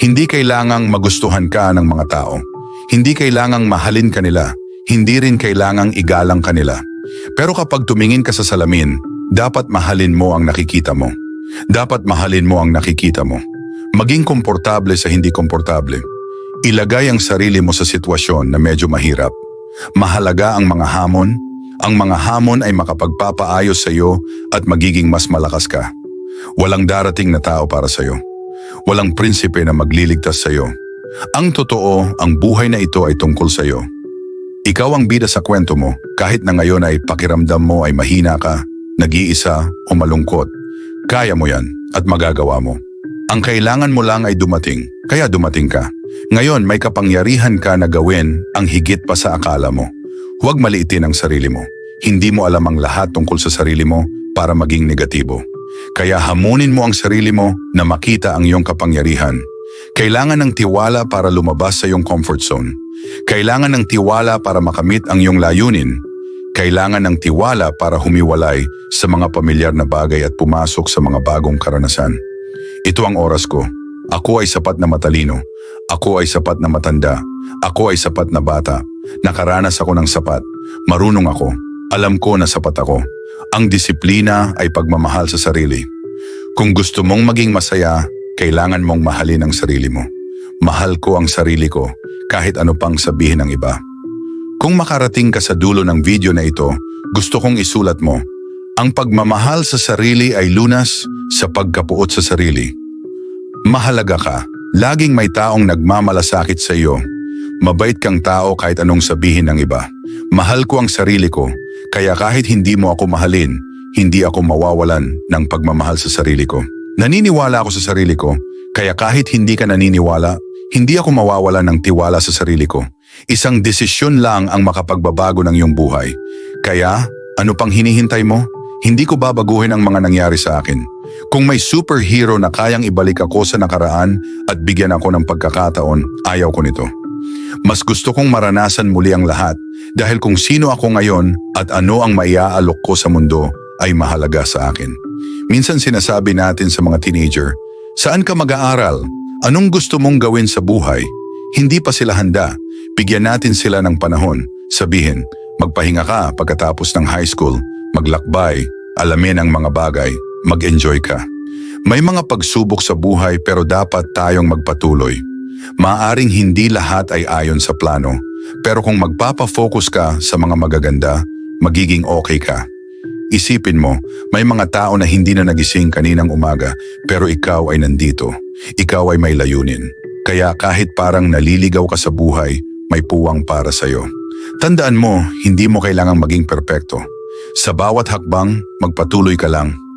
Hindi kailangang magustuhan ka ng mga tao. Hindi kailangang mahalin ka nila. Hindi rin kailangang igalang ka nila. Pero kapag tumingin ka sa salamin, dapat mahalin mo ang nakikita mo. Dapat mahalin mo ang nakikita mo. Maging komportable sa hindi komportable. Ilagay ang sarili mo sa sitwasyon na medyo mahirap. Mahalaga ang mga hamon. Ang mga hamon ay makapagpapaayos sa iyo at magiging mas malakas ka. Walang darating na tao para sa iyo. Walang prinsipe na magliligtas sa iyo. Ang totoo, ang buhay na ito ay tungkol sa iyo. Ikaw ang bida sa kwento mo kahit na ngayon ay pakiramdam mo ay mahina ka, nag-iisa o malungkot. Kaya mo yan at magagawa mo. Ang kailangan mo lang ay dumating, kaya dumating ka. Ngayon may kapangyarihan ka na gawin ang higit pa sa akala mo. Huwag maliitin ang sarili mo. Hindi mo alam ang lahat tungkol sa sarili mo para maging negatibo. Kaya hamunin mo ang sarili mo na makita ang iyong kapangyarihan. Kailangan ng tiwala para lumabas sa iyong comfort zone. Kailangan ng tiwala para makamit ang iyong layunin. Kailangan ng tiwala para humiwalay sa mga pamilyar na bagay at pumasok sa mga bagong karanasan. Ito ang oras ko. Ako ay sapat na matalino. Ako ay sapat na matanda. Ako ay sapat na bata. Nakaranas ako ng sapat. Marunong ako. Alam ko na sapat ako. Ang disiplina ay pagmamahal sa sarili. Kung gusto mong maging masaya, kailangan mong mahalin ang sarili mo. Mahal ko ang sarili ko kahit ano pang sabihin ng iba. Kung makarating ka sa dulo ng video na ito, gusto kong isulat mo, ang pagmamahal sa sarili ay lunas sa pagkapuot sa sarili. Mahalaga ka. Laging may taong nagmamalasakit sa iyo. Mabait kang tao kahit anong sabihin ng iba. Mahal ko ang sarili ko, kaya kahit hindi mo ako mahalin, hindi ako mawawalan ng pagmamahal sa sarili ko. Naniniwala ako sa sarili ko, kaya kahit hindi ka naniniwala, hindi ako mawawalan ng tiwala sa sarili ko. Isang desisyon lang ang makapagbabago ng iyong buhay. Kaya, ano pang hinihintay mo? Hindi ko babaguhin ang mga nangyari sa akin. Kung may superhero na kayang ibalik ako sa nakaraan at bigyan ako ng pagkakataon, ayaw ko nito. Mas gusto kong maranasan muli ang lahat dahil kung sino ako ngayon at ano ang maiaalok ko sa mundo ay mahalaga sa akin. Minsan sinasabi natin sa mga teenager, saan ka mag-aaral? Anong gusto mong gawin sa buhay? Hindi pa sila handa. Bigyan natin sila ng panahon. Sabihin, magpahinga ka pagkatapos ng high school, maglakbay, alamin ang mga bagay, mag-enjoy ka. May mga pagsubok sa buhay pero dapat tayong magpatuloy. Maaring hindi lahat ay ayon sa plano, pero kung magpapafocus ka sa mga magaganda, magiging okay ka. Isipin mo, may mga tao na hindi na nagising kaninang umaga pero ikaw ay nandito. Ikaw ay may layunin. Kaya kahit parang naliligaw ka sa buhay, may puwang para sa'yo. Tandaan mo, hindi mo kailangang maging perpekto. Sa bawat hakbang, magpatuloy ka lang